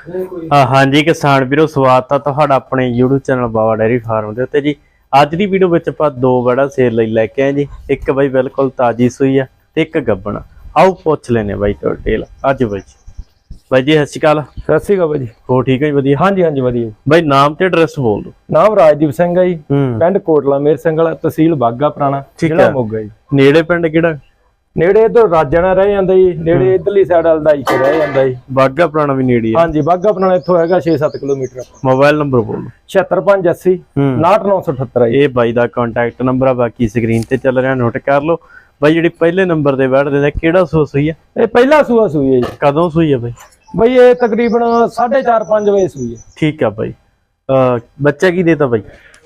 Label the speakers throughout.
Speaker 1: ਹਾਂਜੀ ਕਿਸਾਨ ਵੀਰੋ ਸਵਾਗਤ ਆ ਤੁਹਾਡਾ ਆਪਣੇ YouTube channel Bawa dairy farm ਦੇ ਉੱਤੇ ਜੀ। ਅੱਜ ਦੀ ਵੀਡੀਓ ਵਿੱਚ ਆਪਾਂ ਦੋ ਬੜਾ ਸੇਲ ਲਈ ਲੈ ਕੇ ਆਏ ਜੀ। ਇੱਕ ਬਾਈ ਬਿਲਕੁਲ ਤਾਜੀ ਸੂਈ ਆ ਤੇ ਇੱਕ ਗੱਬਣ ਆਓ ਪੁੱਛ ਲੈਨੇ ਬਾਈ ਤੋਂ ਡਿਟੇਲ ਅੱਜ ਬਾਈ ਜੀ। ਬਾਈ ਜੀ ਸਤਿ ਸ਼੍ਰੀ ਅਕਾਲ।
Speaker 2: ਸਤਿ ਸ਼੍ਰੀ ਅਕਾਲ ਬਾਈ ਜੀ।
Speaker 1: ਹੋ ਠੀਕ ਹੈ ਜੀ? ਵਧੀਆ?
Speaker 2: ਹਾਂਜੀ ਹਾਂਜੀ ਵਧੀਆ।
Speaker 1: ਬਾਈ ਨਾਮ ਤੇ ਐਡਰੈਸ ਬੋਲ ਦਿਓ।
Speaker 2: ਨਾਮ ਰਾਜਦੀਪ ਸਿੰਘ ਹੈ ਜੀ। ਪਿੰਡ ਕੋਟਲਾ ਮੇਰ ਸਿੰਘ ਵਾਲਾ ਤਹਿਸੀਲ ਬਾਗਾ ਪੁਰਾਣਾ ਜ਼ਿਲ੍ਹਾ। ਮੋਗਾ ਜੀ।
Speaker 1: ਨੇੜੇ ਪਿੰਡ ਕਿਹੜਾ?
Speaker 2: ਨੇੜੇ ਇਧਰ ਰਾਜਣਾ ਰਹਿ ਜਾਂਦਾ ਜੀ ਨੇੜੇ ਇਧਰਲੀ ਸਾਈਡ ਹਲਦਾਈ ਚ ਰਹਿ ਜਾਂਦਾ ਜੀ।
Speaker 1: ਬਾਗਾ ਪੁਰਾਣਾ ਵੀ ਨੇੜੇ ਆ।
Speaker 2: ਹਾਂਜੀ ਬਾਗਾ ਪੁਰਾਣਾ ਇੱਥੋਂ ਹੈਗਾ 6-7 ਕਿਲੋਮੀਟਰ
Speaker 1: ਮੋਬਾਈਲ ਨੰਬਰ ਬੋਲ। ਦਿਓ
Speaker 2: 76580
Speaker 1: ਹੂੰ
Speaker 2: 69978 ਜੀ
Speaker 1: ਇਹ ਬਾਈ ਦਾ ਕੰਟੈਕਟ ਨੰਬਰ ਆ ਬਾਕੀ ਸਕਰੀਨ ਤੇ ਚੱਲ ਰਿਹਾ ਨੋਟ ਕਰ ਲਓ। ਬਾਈ ਜਿਹੜੀ ਪਹਿਲੇ ਨੰਬਰ ਤੇ ਬੈਠਦੇ ਨੇ ਕਿਹੜਾ ਸੋਸ ਹੋਈ ਆ?
Speaker 2: ਇਹ ਪਹਿਲਾ ਸੂਆ ਸੂਈ ਹੈ ਜੀ।
Speaker 1: ਕਦੋਂ ਸੂਈ ਆ ਬਾਈ?
Speaker 2: ਬਈ ਇਹ ਤਕਰੀਬਨ 4:30-5 ਵਜੇ ਸੂਈ ਹੈ।
Speaker 1: ਠੀਕ ਆ ਬਾਈ। ਬੱਚਾ ਕੀ ਦੇਤਾ ਬਾਈ?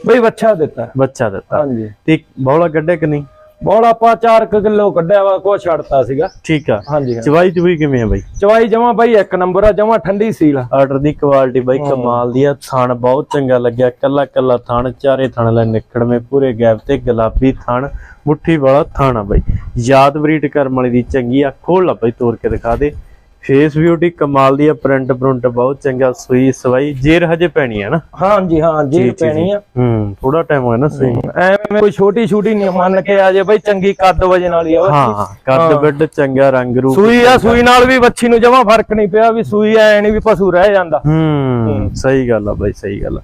Speaker 2: ਬਈ ਬੱਚਾ ਦਿੱਤਾ।
Speaker 1: ਬੱਚਾ ਦਿੱਤਾ।
Speaker 2: ਹਾਂਜੀ।
Speaker 1: ਤੇ ਬੌਲਾ ਕੱਢਿਆ ਕਿ ਨਹੀਂ?
Speaker 2: ਬੋਲ ਆਪਾਂ 4 ਕਿਲੋ ਕੱਢਿਆ ਵਾ ਕੋ ਛੱਡਤਾ ਸੀਗਾ।
Speaker 1: ਠੀਕ ਆ।
Speaker 2: ਹਾਂਜੀ
Speaker 1: ਚਵਾਈ ਚੁਈ ਕਿਵੇਂ ਆ ਬਾਈ?
Speaker 2: ਚਵਾਈ ਜਮਾ ਬਾਈ ਇੱਕ ਨੰਬਰ ਆ ਜਮਾ ਠੰਡੀ ਸੀਲ ਆ।
Speaker 1: ਆਰਡਰ ਦੀ ਕੁਆਲਿਟੀ ਬਾਈ ਕਮਾਲ ਦੀ ਆ ਥਣ ਬਹੁਤ ਚੰਗਾ ਲੱਗਿਆ ਕੱਲਾ ਕੱਲਾ ਥਣ ਚਾਰੇ ਥਣ ਲੈ ਨਿਕੜਵੇਂ ਪੂਰੇ ਗੈਪ ਤੇ ਗੁਲਾਬੀ ਥਣ ਮੁੱਠੀ ਵਾਲਾ ਥਣ ਆ ਬਾਈ। ਯਾਦ ਬਰੀਡ ਕਰਮ ਵਾਲੀ ਦੀ ਚੰਗੀ ਆ ਖੋਲ ਲਾ ਬਾਈ ਤੋੜ ਕੇ ਦਿਖਾ ਦੇ। ਫੇਸ ਬਿਊਟੀ ਕਮਾਲ ਦੀ ਆ ਪ੍ਰਿੰਟ ਪ੍ਰਿੰਟ ਬਹੁਤ ਚੰਗਾ ਸੂਈ ਸਵਾਈ ਜੇਰ ਹਜੇ ਪੈਣੀ ਆ ਨਾ?
Speaker 2: ਹਾਂਜੀ ਹਾਂ ਜੀ ਪੈਣੀ ਆ।
Speaker 1: ਹੂੰ ਥੋੜਾ ਟਾਈਮ ਹੋਇਆ ਨਾ ਸੂਈ।
Speaker 2: ਐਵੇਂ ਕੋਈ ਛੋਟੀ ਛੋਟੀ ਨਹੀਂ ਮੰਨ ਕੇ ਆ ਜੇ ਬਈ ਚੰਗੀ ਕੱਦ ਵਜਨ ਵਾਲੀ ਆ
Speaker 1: ਹਾਂ ਕੱਦ ਬਿੱਡ ਚੰਗਾ ਰੰਗ ਰੂਪ
Speaker 2: ਸੂਈ ਆ ਸੂਈ ਨਾਲ ਵੀ ਵੱਛੀ ਨੂੰ ਜਮਾ ਫ਼ਰਕ ਨਹੀਂ ਪਿਆ ਵੀ ਸੂਈ ਐ ਨਹੀਂ ਵੀ ਪਸ਼ੂ ਰਹਿ ਜਾਂਦਾ।
Speaker 1: ਹੂੰ ਸਹੀ ਗੱਲ ਆ ਬਾਈ ਸਹੀ ਗੱਲ ਆ।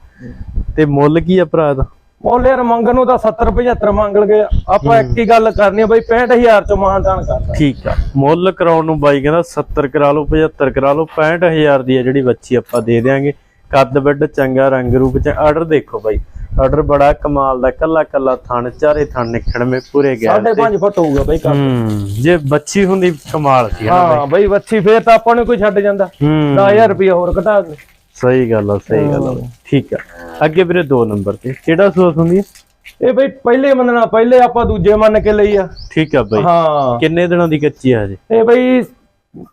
Speaker 1: ਤੇ ਮੁੱਲ ਕੀ ਆ ਭਰਾ ਦਾ
Speaker 2: ਮੁੱਲ ਮੰਗਣ ਨੂੰ ਤਾਂ 70 75 ਮੰਗ ਲਗੇ ਆਪਾਂ ਇੱਕ ਹੀ ਗੱਲ ਕਰਨੀ ਬਈ 65000 ਚ ਮਾਨਦਾਨ ਕਰਦਾ।
Speaker 1: ਠੀਕ ਆ। ਮੁੱਲ ਕਰਾਉਣ ਨੂੰ ਬਾਈ ਕਹਿੰਦਾ 70 ਕਰਾ ਲਓ 75 ਕਰਾ ਲਓ 65000 ਦੀ ਆ ਜਿਹੜੀ ਬੱਚੀ ਆਪਾਂ ਦੇ ਦੇਾਂਗੇ ਕੱਦ ਬਿੱਡ ਚੰਗਾ ਰੰਗ ਰੂਪ ਚ ਆਰਡਰ ਦੇਖੋ ਬਾਈ। ਆਰਡਰ ਬੜਾ ਕਮਾਲ ਦਾ ਕੱਲਾ ਕੱਲਾ ਥਣ ਚਾਰੇ ਥਣ ਨਿਕੜਵੇਂ ਪੂਰੇ ਗਿਆ
Speaker 2: 5.5 ਫੁੱਟ ਹੋਊਗਾ ਬਈ ਕੱਦ।
Speaker 1: ਹੂੰ ਜੇ ਬੱਚੀ ਹੁੰਦੀ ਕਮਾਲ ਸੀ
Speaker 2: ਹਾਂ ਬਈ। ਵੱਛੀ ਫੇਰ ਤਾਂ ਆਪਾਂ ਨੂੰ ਕੋਈ ਛੱਡ ਜਾਂਦਾ।
Speaker 1: ਹੂੰ।
Speaker 2: 10000 ਰੁਪਏ ਹੋਰ ਘਟਾ ਦੇ
Speaker 1: ਸਹੀ ਗੱਲ ਆ ਸਹੀ ਗੱਲ ਆ। ਠੀਕ ਆ। ਅੱਗੇ ਵੀਰੇ ਦੋ ਨੰਬਰ ਤੇ। ਕਿਹੜਾ ਸੋਸ ਹੁੰਦੀ? ਹੈ
Speaker 2: ਇਹ ਬਈ ਪਹਿਲੇ ਮੰਨਣਾ ਪਹਿਲੇ ਆਪਾਂ ਦੂਜੇ ਮੰਨ ਕੇ ਲਈ ਆ।
Speaker 1: ਠੀਕ ਆ ਬਾਈ।
Speaker 2: ਹਾਂ।
Speaker 1: ਕਿੰਨੇ ਦਿਨਾਂ ਦੀ ਕੱਚੀ ਆ ਹਜੇ?
Speaker 2: ਇਹ ਬਈ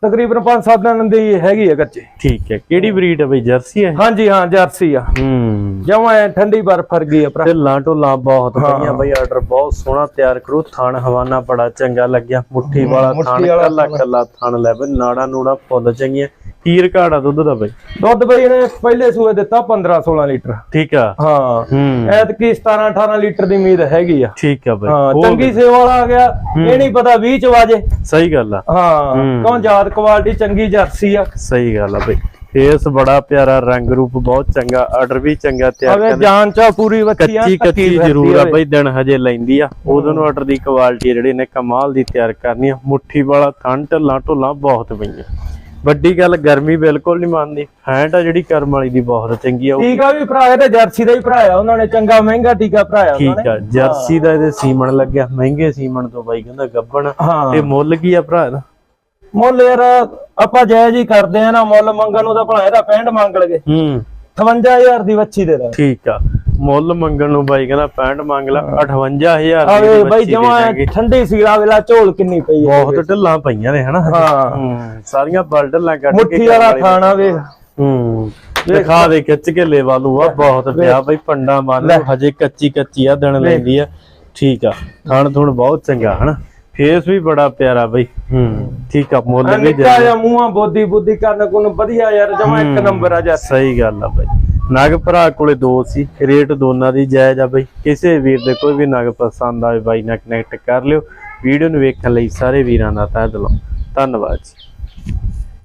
Speaker 2: ਤਕਰੀਬਨ 5-7 ਦਿਨ ਦੀ ਹੈਗੀ ਆ ਕੱਚੇ।
Speaker 1: ਠੀਕ ਹੈ ਕਿਹੜੀ ਬਰੀਡ ਹੈ ਬਈ? ਜਰਸੀ ਹੈ
Speaker 2: ਹਾਂਜੀ ਹਾਂ ਜਰਸੀ ਆ।
Speaker 1: ਹੂੰ।
Speaker 2: ਐਂ ਠੰਡੀ ਬਰਫ ਵਰਗੀ ਆ ਭਰਾ।
Speaker 1: ਤੇ ਲਾਂਟੋ ਲਾ ਬਹੁਤ ਵਧੀਆ ਬਈ ਆਰਡਰ ਬਹੁਤ ਸੋਹਣਾ ਤਿਆਰ ਕਰੂ। ਥਣ ਹਵਾਨਾ ਬੜਾ ਚੰਗਾ ਲੱਗਿਆ। ਮੁੱਠੀ ਵਾਲਾ ਥਣ ਕੱਲਾ ਕੱਲਾ ਥਣ ਲੈ ਬਈ। ਨਾੜਾ ਨੂੜਾ ਫੁੱਲ ਚੰਗੀਆਂ। ਕੀਰ ਘਾੜਾ ਦੁੱਧ ਦਾ ਬਈ।
Speaker 2: ਦੁੱਧ ਬਈ ਇਹਨੇ ਪਹਿਲੇ ਸੂਏ ਦਿੱਤਾ 15-16 ਲੀਟਰ।
Speaker 1: ਠੀਕ ਆ।
Speaker 2: ਹਾਂ। ਐਤਕੀ 17-18 ਲੀਟਰ ਦੀ ਉਮੀਦ ਹੈਗੀ ਆ।
Speaker 1: ਠੀਕ ਆ ਬਈ।
Speaker 2: ਹਾਂ ਚੰਗੀ ਸੇਵਾ ਵਾਲਾ ਆ ਗਿਆ। ਇਹ ਨਹੀਂ ਪਤਾ 20 ਚ ਵਾਜੇ
Speaker 1: ਸਹੀ ਗੱਲ ਆ।
Speaker 2: ਹਾਂ ਕਿਉਂ ਯਾਦ ਕੁਆਲਿਟੀ ਚੰਗੀ ਜਰਸੀ ਆ।
Speaker 1: ਸਹੀ ਗੱਲ ਆ ਬਈ। ਫੇਸ ਬੜਾ ਪਿਆਰਾ ਰੰਗ ਰੂਪ ਬਹੁਤ ਚੰਗਾ ਆਰਡਰ ਵੀ ਚੰਗਾ ਤਿਆਰ
Speaker 2: ਅਵੇ ਜਾਨ ਚਾ ਪੂਰੀ ਵੱਛੀ ਆ
Speaker 1: ਕੱਚੀ ਜ਼ਰੂਰ ਆ। ਬਈ। ਦਿਨ ਹਜੇ ਲੈਂਦੀ ਆ। ਉਦੋਂ ਨੂੰ ਆਰਡਰ ਦੀ ਕੁਆਲਿਟੀ ਜਿਹੜੀ ਨੇ ਕਮਾਲ ਦੀ ਤਿਆਰ ਕਰਨੀ ਆ। ਮੁੱਠੀ ਵਾਲਾ ਥਣ ਢੱਲਾਂ ਢੁੱਲਾਂ ਬਹੁਤ ਪਈਆਂ। ਵੱਡੀ ਗੱਲ ਗਰਮੀ ਬਿਲਕੁਲ ਨਹੀਂ ਮੰਨਦੀ। ਫੈਂਟ ਆ ਜਿਹੜੀ ਕਰਮ ਵਾਲੀ ਦੀ ਬਹੁਤ ਚੰਗੀ ਆ
Speaker 2: ਟੀਕਾ ਵੀ ਭਰਾਇਆ ਤੇ ਜਰਸੀ ਦਾ ਹੀ ਭਰਾਇਆ ਉਹਨਾਂ ਨੇ ਚੰਗਾ ਮਹਿੰਗਾ ਟੀਕਾ ਭਰਾਇਆ ਉਹਨਾਂ
Speaker 1: ਠੀਕ ਆ ਜਰਸੀ ਦਾ ਇਹਦੇ ਸੀਮਣ ਲੱਗਿਆ ਮਹਿੰਗੇ ਸੀਮਣ ਤੋਂ ਬਾਈ ਕਹਿੰਦਾ ਗੱਬਣ। ਤੇ ਮੁੱਲ ਕੀ ਆ ਭਰਾ ਇਹਦਾ?
Speaker 2: ਮੁੱਲ ਯਾਰ ਆਪਾਂ ਜਾਇਜ਼ ਹੀ ਕਰਦੇ ਆ ਨਾ ਮੁੱਲ ਮੰਗਣ ਨੂੰ ਤਾਂ ਭਲਾ ਇਹਦਾ 65 ਮੰਗ ਲਗੇ
Speaker 1: ਹੂੰ।
Speaker 2: 58000 ਦੀ ਵੱਛੀ ਦੇ ਦਾਂ
Speaker 1: ਠੀਕ ਆ। ਮੁੱਲ ਮੰਗਣ ਨੂੰ ਬਾਈ ਕਹਿੰਦਾ 65 ਮੰਗ ਲਾ 58000
Speaker 2: ਆਵੇ
Speaker 1: ਦੀ
Speaker 2: ਬਈ ਜਮਾ। ਠੰਡੀ ਸੀਲਾ ਵੇਲਾ ਝੋਲ ਕਿੰਨੀ ਪਈ ਆ।
Speaker 1: ਬਹੁਤ ਢਿੱਲਾਂ ਪਈਆਂ ਨੇ ਹਨਾ?
Speaker 2: ਹਾਂ।
Speaker 1: ਹੂੰ ਸਾਰੀਆਂ ਬਲ ਢਿੱਲਾਂ ਕੱਢ ਕੇ
Speaker 2: ਮੁੱਠੀ ਵਾਲਾ ਖਾਣਾ ਵੇਖ।
Speaker 1: ਹੂੰ ਦਿਖਾ ਦੇ ਖਿੱਚ ਕੇ ਲੂ ਆ ਬਹੁਤ ਪਿਆ ਬਈ ਪੰਡਾ ਮੰਨ ਲਓ ਹਜੇ ਕੱਚੀ ਕੱਚੀ ਆ ਦਿਨ ਲੈਂਦੀ ਆ। ਠੀਕ ਆ ਥਣ ਥੁਣ ਬਹੁਤ ਚੰਗਾ ਹਨਾ? ਫੇਸ ਵੀ ਬੜਾ ਪਿਆਰਾ ਬਈ। ਹੂੰ। ਠੀਕ ਆ ਮੁੱਲ ਵੀ
Speaker 2: ਨਿੱਕਾ ਜਿਹਾ ਮੂੰਹਾਂ ਬੋਦੀ ਬੁੱਧੀ ਕਰਨ ਕੋਲ ਵਧੀਆ ਯਾਰ ਜਮਾ ਇੱਕ ਨੰਬਰ ਆ ਜਾ।
Speaker 1: ਸਹੀ ਗੱਲ ਆ ਬਈ। ਨਗ ਭਰਾ ਕੋਲੇ ਦੋ ਸੀ ਰੇਟ ਦੋਨਾਂ ਦੀ ਜਾਇਜ਼ ਆ ਬਈ। ਕਿਸੇ ਵੀਰ ਦੇ ਕੋਈ ਵੀ ਨਗ ਪਸੰਦ ਆਵੇ ਬਾਈ ਨਾਲ ਕਨੈਕਟ ਕਰ ਲਿਓ। ਵੀਡੀਓ ਨੂੰ ਵੇਖਣ ਲਈ ਸਾਰੇ ਵੀਰਾਂ ਦਾ ਤਹਿ ਦਿਲੋਂ। ਧੰਨਵਾਦ ਜੀ।